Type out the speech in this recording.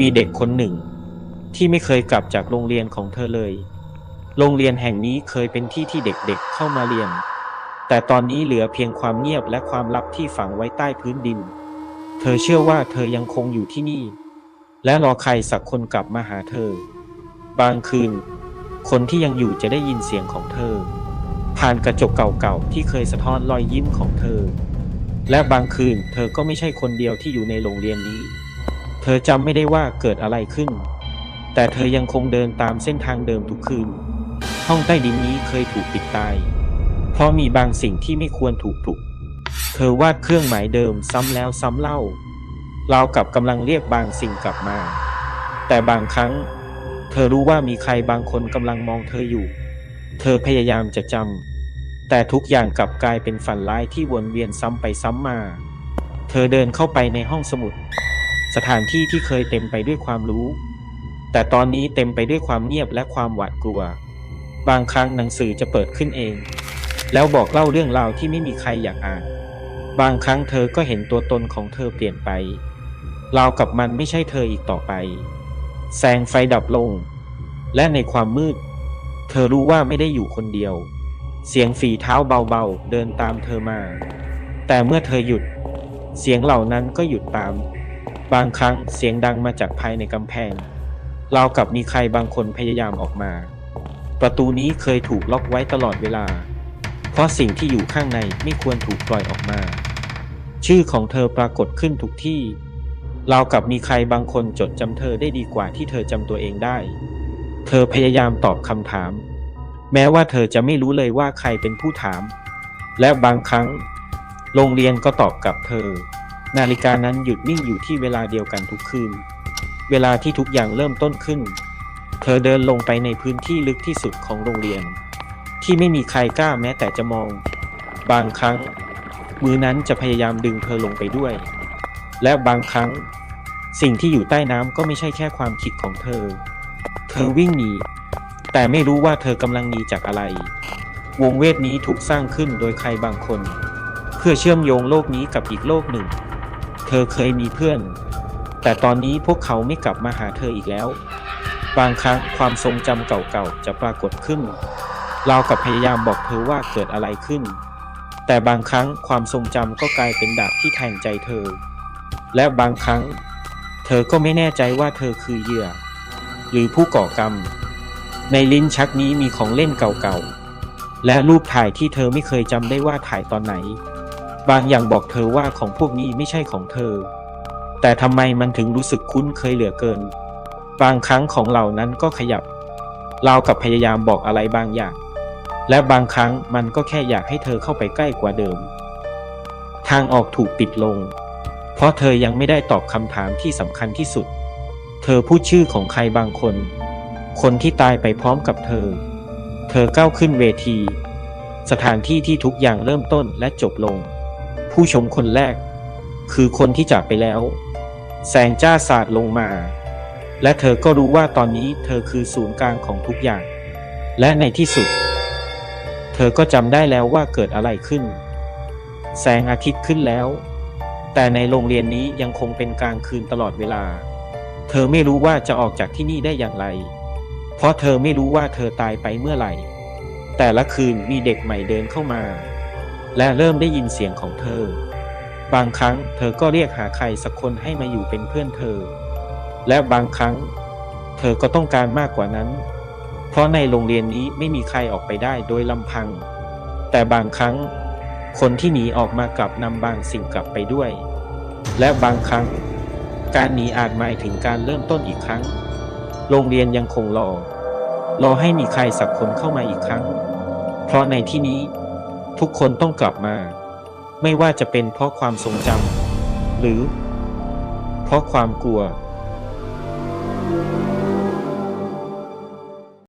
มีเด็กคนหนึ่ง ที่ไม่เคยกลับจากโรงเรียนของเธอเลย โรงเรียนแห่งนี้เคยเป็นที่ที่เด็กๆเข้ามาเรียน แต่ตอนนี้เหลือเพียงความเงียบและความลับที่ฝังไว้ใต้พื้นดิน เธอเชื่อว่าเธอยังคงอยู่ที่นี่ และรอใครสักคนกลับมาหาเธอ บางคืน คนที่ยังอยู่จะได้ยินเสียงของเธอ ผ่านกระจกเก่าๆที่เคยสะท้อนรอยยิ้มของเธอ และบางคืนเธอก็ไม่ใช่คนเดียวที่อยู่ในโรงเรียนนี้ เธอจำไม่ได้ว่าเกิดอะไรขึ้น แต่เธอยังคงเดินตามเส้นทางเดิมทุกคืน ห้องใต้ดินนี้เคยถูกปิดตาย เพราะมีบางสิ่งที่ไม่ควรถูกปลุก เธอวาดเครื่องหมายเดิมซ้ำแล้วซ้ำเล่าราวกับกำลังเรียกบางสิ่งกลับมา แต่บางครั้ง เธอรู้ว่ามีใครบางคนกำลังมองเธออยู่ เธอพยายามจะจำแต่ทุกอย่างกลับกลายเป็นฝันร้ายที่วนเวียนซ้ำไปซ้ำมา เธอเดินเข้าไปในห้องสมุด สถานที่ที่เคยเต็มไปด้วยความรู้ แต่ตอนนี้เต็มไปด้วยความเงียบและความหวาดกลัว บางครั้งหนังสือจะเปิดขึ้นเอง แล้วบอกเล่าเรื่องราวที่ไม่มีใครอยากอ่าน บางครั้งเธอก็เห็นตัวตนของเธอเปลี่ยนไปราวกับมันไม่ใช่เธออีกต่อไป แสงไฟดับลง และในความมืด เธอรู้ว่าไม่ได้อยู่คนเดียว เสียงฝีเท้าเบาๆ เดินตามเธอมา แต่เมื่อเธอหยุด เสียงเหล่านั้นก็หยุดตาม บางครั้งเสียงดังมาจากภายในกำแพงราวกับมีใครบางคนพยายามออกมา ประตูนี้เคยถูกล็อกไว้ตลอดเวลา เพราะสิ่งที่อยู่ข้างในไม่ควรถูกปล่อยออกมา ชื่อของเธอปรากฏขึ้นทุกที่ราวกับมีใครบางคนจดจำเธอได้ดีกว่าที่เธอจำตัวเองได้ เธอพยายามตอบคำถาม แม้ว่าเธอจะไม่รู้เลยว่าใครเป็นผู้ถาม และบางครั้ง โรงเรียนก็ตอบกลับเธอ นาฬิกานั้นหยุดนิ่งอยู่ที่เวลาเดียวกันทุกคืน เวลาที่ทุกอย่างเริ่มต้นขึ้น เธอเดินลงไปในพื้นที่ลึกที่สุดของโรงเรียน ที่ไม่มีใครกล้าแม้แต่จะมอง บางครั้ง มือนั้นจะพยายามดึงเธอลงไปด้วย และบางครั้ง สิ่งที่อยู่ใต้น้ำก็ไม่ใช่แค่ความคิดของเธอ เธอวิ่งหนี แต่ไม่รู้ว่าเธอกำลังหนีจากอะไร วงเวทนี้ถูกสร้างขึ้นโดยใครบางคน เพื่อเชื่อมโยงโลกนี้กับอีกโลกหนึ่ง เธอเคยมีเพื่อน แต่ตอนนี้พวกเขาไม่กลับมาหาเธออีกแล้ว บางครั้งความทรงจำเก่าๆจะปรากฏขึ้น เรากับพยายามบอกเธอว่าเกิดอะไรขึ้น แต่บางครั้งความทรงจำก็กลายเป็นดาบที่แทงใจเธอ และบางครั้ง เธอก็ไม่แน่ใจว่าเธอคือเหยื่อ หรือผู้ก่อกรรม ในลิ้นชักนี้มีของเล่นเก่าๆและรูปถ่ายที่เธอไม่เคยจำได้ว่าถ่ายตอนไหน บางอย่างบอกเธอว่าของพวกนี้ไม่ใช่ของเธอ แต่ทำไมมันถึงรู้สึกคุ้นเคยเหลือเกิน บางครั้งของเหล่านั้นก็ขยับเรากับพยายามบอกอะไรบางอย่าง และบางครั้งมันก็แค่อยากให้เธอเข้าไปใกล้กว่าเดิม ทางออกถูกปิดลง เพราะเธอยังไม่ได้ตอบคำถามที่สำคัญที่สุด เธอพูดชื่อของใครบางคน คนที่ตายไปพร้อมกับเธอ เธอก้าวขึ้นเวที สถานที่ที่ทุกอย่างเริ่มต้นและจบลง ผู้ชมคนแรก คือคนที่จากไปแล้ว แสงจ้าสาดลงมา และเธอก็รู้ว่าตอนนี้เธอคือศูนย์กลางของทุกอย่าง และในที่สุด เธอก็จำได้แล้วว่าเกิดอะไรขึ้น แสงอาทิตย์ขึ้นแล้ว แต่ในโรงเรียนนี้ยังคงเป็นกลางคืนตลอดเวลา เธอไม่รู้ว่าจะออกจากที่นี่ได้อย่างไร เพราะเธอไม่รู้ว่าเธอตายไปเมื่อไหร่ แต่ละคืนมีเด็กใหม่เดินเข้ามา และเริ่มได้ยินเสียงของเธอ บางครั้งเธอก็เรียกหาใครสักคนให้มาอยู่เป็นเพื่อนเธอ และบางครั้ง เธอก็ต้องการมากกว่านั้น เพราะในโรงเรียนนี้ไม่มีใครออกไปได้โดยลำพัง แต่บางครั้ง คนที่หนีออกมากลับนำบางสิ่งกลับไปด้วย และบางครั้ง การหนีอาจหมายถึงการเริ่มต้นอีกครั้ง โรงเรียนยังคงรอรอให้มีใครสักคนเข้ามาอีกครั้ง เพราะในที่นี้ ทุกคนต้องกลับมา ไม่ว่าจะเป็นเพราะความทรงจำหรือเพราะความกลัว